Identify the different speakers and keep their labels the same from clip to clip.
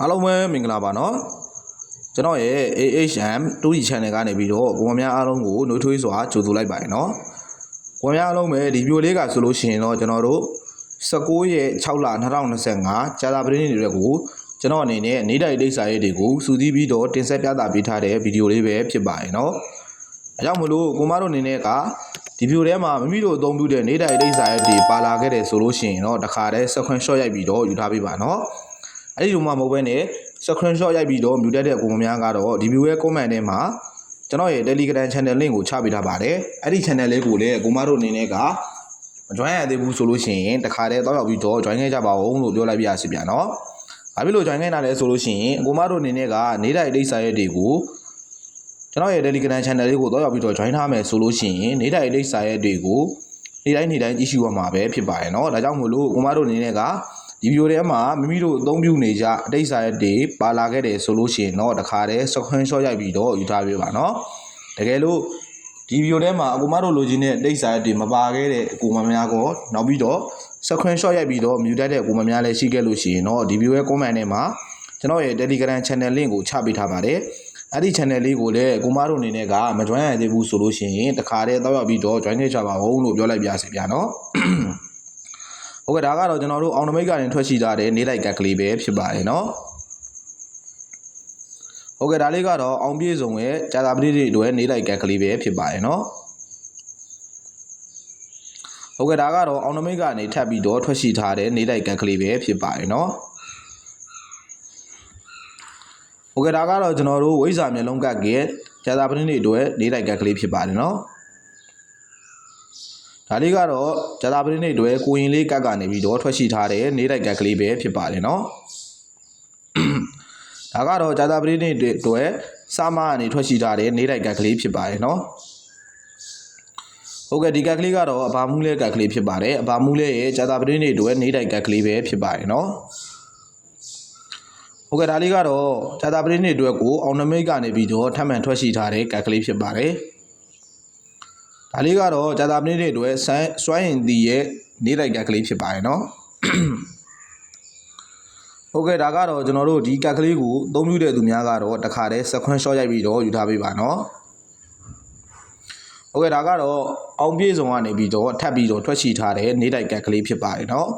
Speaker 1: အားလုံးပဲမင်္ဂလာပါနော်ကျွန်တော်ရဲ့ AHM 2D channel ကနေပြီးတော့ကိုမများအားလုံးကိုနှုတ်ထွေးစွာကြိုဆိုလိုက်ပါတယ်နော်ကိုမများအားလုံးပဲဒီဗီဒီယိုလေးကဆိုလို့ရှိရင်တော့ကျွန်တော်တို့19ရက်6လ2025ကြာသပတေးနေ့တွေကိုကျွန်တော်အနေနဲ့နေတိုင်းဒိတ်စာရေးတွေကိုစူးစီးပြီးတော့တင်ဆက်ပြသပေးထားတဲ့ဗီဒီယိုလေးပဲဖြစ်ပါတယ်နော်အဲကြောင့်မလို့ကိုမတို့အနေနဲ့ကဒီဗီဒီယိုထဲမှာမိမိတို့အသုံးပြုတဲ့နေတိုင်းဒိတ်စာရေးတွေပါလာခဲ့တယ်ဆိုလို့ရှိရင်တော့တခါတည်း sequence shot ရိုက်ပြီးတော့ယူထားပေးပါနော် အဲ့ဒီလိုမှမဟုတ်ဘဲနဲ့ screenshot ရိုက်ပြီးတော့ muted တဲ့အကူမများကတော့ DBO ရဲ့ comment ထဲမှာကျွန်တော်ရဲ့ Telegram channel link ကိုချပေးထားပါတယ်အဲ့ဒီ channel လေးကိုလည်းကိုမတို့အနေနဲ့ကမ join ရသေးဘူးဆိုလို့ရှိရင်တခါတည်းတောက်ရောက်ပြီးတော့ join ခဲ့ကြပါဦးလို့ပြောလိုက်ပြရစီပြန်နော်ဘာဖြစ်လို့ join ခဲ့တာလဲဆိုလို့ရှိရင်ကိုမတို့အနေနဲ့ကနေ့တိုင်းအိတ်စာရက်တွေကိုကျွန်တော်ရဲ့ Telegram channel လေးကိုတောက်ရောက်ပြီးတော့ join ထားမယ်ဆိုလို့ရှိရင်နေ့တိုင်းအိတ်စာရက်တွေကိုနေ့တိုင်းနေ့တိုင်းကြည့်ရှုရမှာပဲဖြစ်ပါတယ်နော်ဒါကြောင့်မို့လို့ကိုမတို့အနေနဲ့က ဒီဗီဒီယိုထဲမှာမိမိတို့အသုံးပြုနေကြအတိတ်စာရက်တွေပါလာခဲ့တယ်ဆိုလို့ရှိရင်တော့တခါတည်း screenshot ရိုက်ပြီးတော့ယူထားပေးပါနော်တကယ်လို့ဒီဗီဒီယိုထဲမှာအကူမတို့လိုချင်တဲ့အတိတ်စာရက်တွေမပါခဲ့တဲ့အကူမများကောနောက်ပြီးတော့ screenshot ရိုက်ပြီးတော့မြူတတ်တဲ့အကူမများလည်းရှိခဲ့လို့ရှိရင်တော့ဒီဗီဒီယိုရဲ့ comment ထဲမှာကျွန်တော်ရဲ့ Telegram channel link ကိုချပေးထားပါတယ်အဲ့ဒီ channel လေးကိုလည်းကိုမတို့အနေနဲ့ကမ join ရသေးဘူးဆိုလို့ရှိရင်တခါတည်းတောက်ရောက်ပြီးတော့ join ခဲ့ကြပါဦးလို့ပြောလိုက်ပါစီဗျာနော် ဟုတ်ကဲ့ဒါကတော့ကျွန်တော်တို့အောင်နမိတ်ကနေထွက်ရှိထားတဲ့နေလိုက်ကက်ကလေးပဲဖြစ်ပါတယ်နော်ဟုတ်ကဲ့ဒါလေးကတော့အောင်ပြေဆုံးရဲ့ကြာသာပတိတွေအတွက်နေလိုက်ကက်ကလေးပဲဖြစ်ပါတယ်နော်ဟုတ်ကဲ့ဒါကတော့အောင်နမိတ်ကနေထပ်ပြီးတော့ထွက်ရှိထားတဲ့နေလိုက်ကက်ကလေးပဲဖြစ်ပါတယ်နော်ဟုတ်ကဲ့ဒါကတော့ကျွန်တော်တို့ဝိဇ္ဇာမျိုးလုံးကက်ကရဲ့ကြာသာပတိတွေအတွက်နေလိုက်ကက်ကလေးဖြစ်ပါတယ်နော် ဒါလေးကတော့ဂျာတာပတိနေ့တွဲကိုရင်လေးကတ်ကနေပြီးတော့ထွက်ရှိထားတဲ့နေတိုက်ကတ်ကလေးပဲဖြစ်ပါတယ်နော်ဒါကတော့ဂျာတာပတိနေ့တွဲစမအနေထွက်ရှိထားတဲ့နေတိုက်ကတ်ကလေးဖြစ်ပါတယ်နော်ဟုတ်ကဲ့ဒီကတ်ကလေးကတော့အဘာမူးလဲကတ်ကလေးဖြစ်ပါတယ်အဘာမူးလဲရဲ့ဂျာတာပတိနေ့တွဲနေတိုက်ကတ်ကလေးပဲဖြစ်ပါတယ်နော်ဟုတ်ကဲ့ဒါလေးကတော့ဂျာတာပတိနေ့အတွက်ကိုအောင်နမိတ်ကနေပြီးတော့ထပ်မံထွက်ရှိထားတဲ့ကတ်ကလေးဖြစ်ပါတယ်။ ဒါလေးကတော့ဂျာတာပနစ်တွေအတွက်ဆိုင်းစွမ်းရင်တီရဲ့နေလိုက်ကတ်ကလေးဖြစ်ပါတယ်နော်ဟုတ်ကဲ့ဒါကတော့ကျွန်တော်တို့ဒီကတ်ကလေးကိုအသုံးပြုတဲ့သူများကတော့တခါတည်း sequence shot ရိုက်ပြီးတော့ယူထားပေးပါနော်ဟုတ်ကဲ့ဒါကတော့အောင်ပြေဆုံးကနေပြီးတော့ထပ်ပြီးတော့ထွက်ရှိထားတဲ့နေလိုက်ကတ်ကလေးဖြစ်ပါတယ်နော်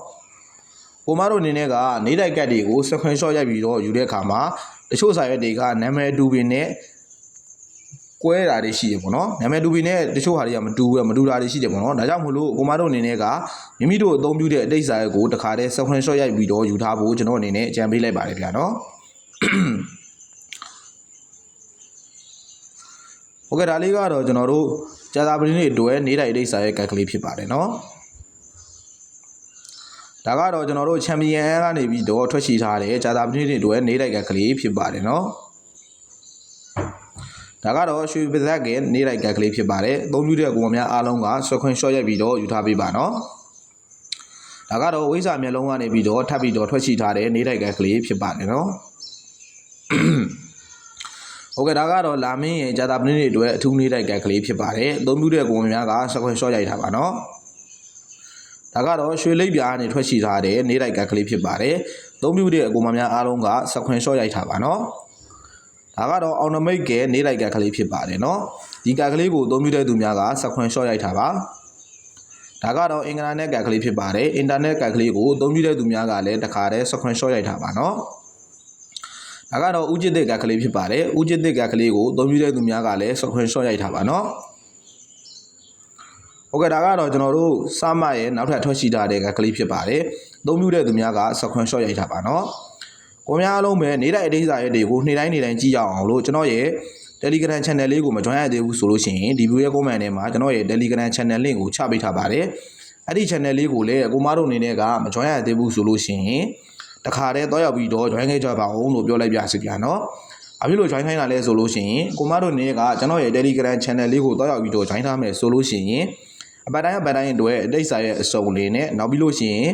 Speaker 1: ကိုမတို့အနေနဲ့ကနေလိုက်ကတ်တွေကို sequence shot ရိုက်ပြီးတော့ယူတဲ့အခါမှာတချို့စာရွက်တွေကနာမည်အတူပင်နဲ့ ကွဲတာတွေရှိတယ်ပေါ့နော်နာမည်တူပြီးနဲ့တချို့ဟာတွေကမတူဘူးမတူတာတွေရှိတယ်ပေါ့နော်ဒါကြောင့်မို့လို့ကိုမတို့အနေနဲ့ကမိမိတို့အသုံးပြုတဲ့အတိတ်စာရွက်ကိုတခါတည်း screen shot ရိုက်ပြီးတော့ယူထားဖို့ကျွန်တော်အနေနဲ့အကြံပေးလိုက်ပါတယ်ဗျာနော်โอเคဒါလေးကတော့ကျွန်တော်တို့ကြာသာပရင်းတွေအတွက်နေတိုင်းအတိတ်စာရွက်ကတ်ကလေးဖြစ်ပါတယ်နော်ဒါကတော့ကျွန်တော်တို့ချန်ပီယံကနေပြီးတော့ထွက်ရှိထားတဲ့ကြာသာပရင်းတွေအတွက်နေတိုက်ကတ်ကလေးဖြစ်ပါတယ်နော် ဒါကတော့ရွှေပဇက်ကနေလိုက်ကတ်ကလေးဖြစ်ပါတယ်။အသုံးပြုတဲ့ကိုယ်များအားလုံးက screenshot ရိုက်ပြီးတော့ယူထားပေးပါနော်။ဒါကတော့ဝိဇ္ဇာမျက်လုံးကနေပြီးတော့ထပ်ပြီးတော့ထွက်ရှိထားတဲ့နေလိုက်ကတ်ကလေးဖြစ်ပါတယ်နော်။ဟုတ်ကဲ့ဒါကတော့လာမင်းရဲ့ဂျာတာပနစ်တွေအတွက်အထူးနေလိုက်ကတ်ကလေးဖြစ်ပါတယ်။အသုံးပြုတဲ့ကိုယ်များက screenshot ရိုက်ထားပါနော်။ဒါကတော့ရွှေလိပ်ပြားကနေထွက်ရှိထားတဲ့နေလိုက်ကတ်ကလေးဖြစ်ပါတယ်။အသုံးပြုတဲ့အကူမများအားလုံးက screenshot ရိုက်ထားပါနော်။ ဒါကတော့အောင်နမိတ်ကဲနေလိုက်ကတ်ကလေးဖြစ်ပါတယ်เนาะဒီကတ်ကလေးကိုအသုံးပြုတဲ့သူများကစခွန်ရှော့ရိုက်တာပါဒါကတော့အင်္ဂလာနက်ကတ်ကလေးဖြစ်ပါတယ်အင်တာနက်ကတ်ကလေးကိုအသုံးပြုတဲ့သူများကလည်းတခါတည်းစခွန်ရှော့ရိုက်တာပါเนาะဒါကတော့ဥจิตတဲ့ကတ်ကလေးဖြစ်ပါတယ်ဥจิตတဲ့ကတ်ကလေးကိုအသုံးပြုတဲ့သူများကလည်းစခွန်ရှော့ရိုက်တာပါเนาะဟုတ်ကဲ့ဒါကတော့ကျွန်တော်တို့စမရဲ့နောက်ထပ်ထွက်ရှိထားတဲ့ကတ်ကလေးဖြစ်ပါတယ်အသုံးပြုတဲ့သူများကစခွန်ရှော့ရိုက်တာပါเนาะ ကိုများအားလုံးပဲနေတိုင်းအသေးစာရက်တွေကိုနေ့တိုင်းနေ့တိုင်းကြည့်ရအောင်လို့ကျွန်တော်ရဲ့ Telegram channel လေးကိုမ join ရသေးဘူးဆိုလို့ရှိရင်ဒီ view ရဲ့ comment ထဲမှာကျွန်တော်ရဲ့ Telegram channel link ကိုချပေးထားပါတယ်။အဲ့ဒီ channel လေးကိုလည်းကိုမတို့အနေနဲ့ကမ join ရသေးဘူးဆိုလို့ရှိရင်တခါတည်းတော့ရောက်ပြီးတော့ join ခဲ့ကြပါအောင်လို့ပြောလိုက်ပြစီပြန်နော်။အဖြစ်လို့ join ခိုင်းတာလဲဆိုလို့ရှိရင်ကိုမတို့အနေနဲ့ကကျွန်တော်ရဲ့ Telegram channel လေးကိုတော့ရောက်ပြီးတော့ join ထားမယ်ဆိုလို့ရှိရင်အပတ်တိုင်းအပတ်တိုင်းအတွက်အတိတ်စာရဲ့အစုံလေးနဲ့နောက်ပြီးလို့ရှိရင်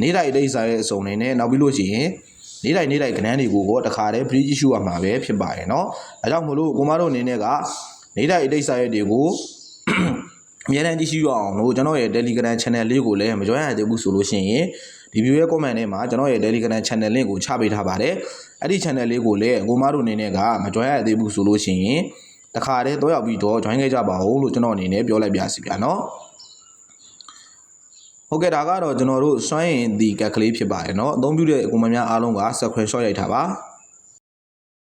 Speaker 1: နေ့တိုင်းအတိတ်စာရဲ့အစုံလေးနဲ့နောက်ပြီးလို့ရှိရင် နေ့တိုင်းနေ့တိုင်းကဏ္ဍတွေကိုတော့တခါတည်း free issue ရမှာပဲဖြစ်ပါတယ်เนาะအဲကြောင့်မို့လို့ကိုမတို့အနေနဲ့ကနေ့တိုင်းအတိတ်စာရက်တွေကို အများတန်းကြည့်ရှုရအောင်လို့ကျွန်တော်ရဲ့ Telegram channel လေးကိုလည်းမ join ရသေးဘူးဆိုလို့ရှိရင်ဒီ view ရဲ့ comment ထဲမှာကျွန်တော်ရဲ့ Telegram channel link ကိုချပေးထားပါတယ်အဲ့ဒီ channel လေးကိုလည်းကိုမတို့အနေနဲ့ကမ join ရသေးဘူးဆိုလို့ရှိရင်တခါတည်းတော့ရောက်ပြီးတော့ join ခဲ့ကြပါဦးလို့ကျွန်တော်အနေနဲ့ပြောလိုက်ပါစီဗျာနော် ဟုတ်ကဲ့ဒါကတော့ကျွန်တော်တို့စွမ်းရင်ဒီကက်ကလေးဖြစ်ပါတယ်เนาะအသုံးပြုတဲ့ကိုမများအားလုံးက screenshot ရိုက်ထားပါ